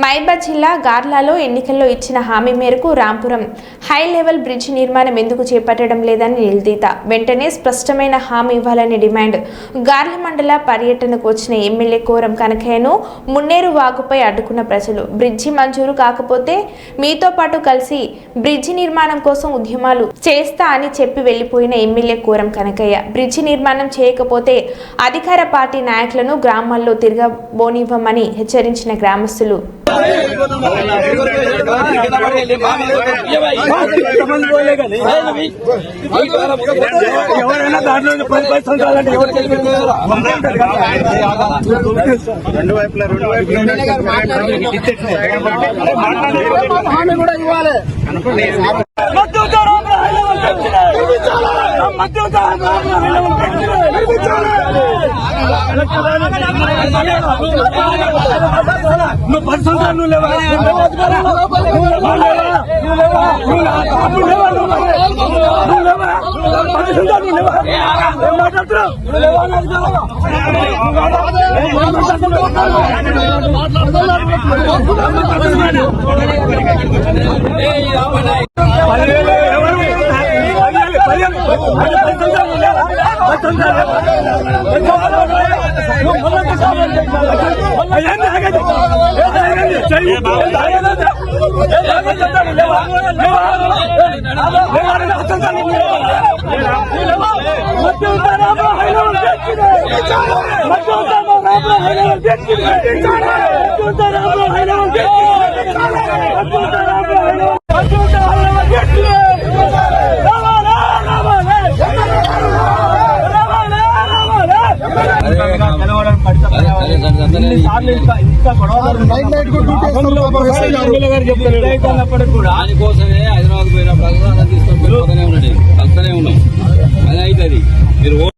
మైబాద్ జిల్లా గార్లాలో ఎన్నికల్లో ఇచ్చిన హామీ మేరకు రాంపురం హై లెవెల్ బ్రిడ్జ్ నిర్మాణం ఎందుకు చేపట్టడం లేదని నిలదీత. వెంటనే స్పష్టమైన హామీ ఇవ్వాలని డిమాండ్. గార్ల మండల పర్యటనకు వచ్చిన ఎమ్మెల్యే కోరం కనకయ్యను మున్నేరు వాగుపై అడ్డుకున్న ప్రజలు. బ్రిడ్జి మంజూరు కాకపోతే మీతో పాటు కలిసి బ్రిడ్జి నిర్మాణం కోసం ఉద్యమాలు చేస్తా అని చెప్పి వెళ్ళిపోయిన ఎమ్మెల్యే కోరం కనకయ్య. బ్రిడ్జి నిర్మాణం చేయకపోతే అధికార పార్టీ నాయకులను గ్రామాల్లో తిరగబోనివ్వమని హెచ్చరించిన గ్రామస్తులు. ఎవరైనా దాంట్లో పది పది సంవత్సరాలంటే ఎవరు రెండు వైపులా రెండు వైపులా కూడా ఇవ్వాలి మద్దతు నువ్వు పది సంవత్సరాలు నువ్వు లేవా నువ్వు లేవా? నువ్వు లేవా? నువ్వు లేవా? అప్పుడు నువ్వు? లేవా? పది సంవత్సరాలు నువ్వు లేవా? ఏం మాట్లాడుతున్నావు? నువ్వు ايه దానికోసమే హైదరాబాద్ పోయిన తీసుకొచ్చారు.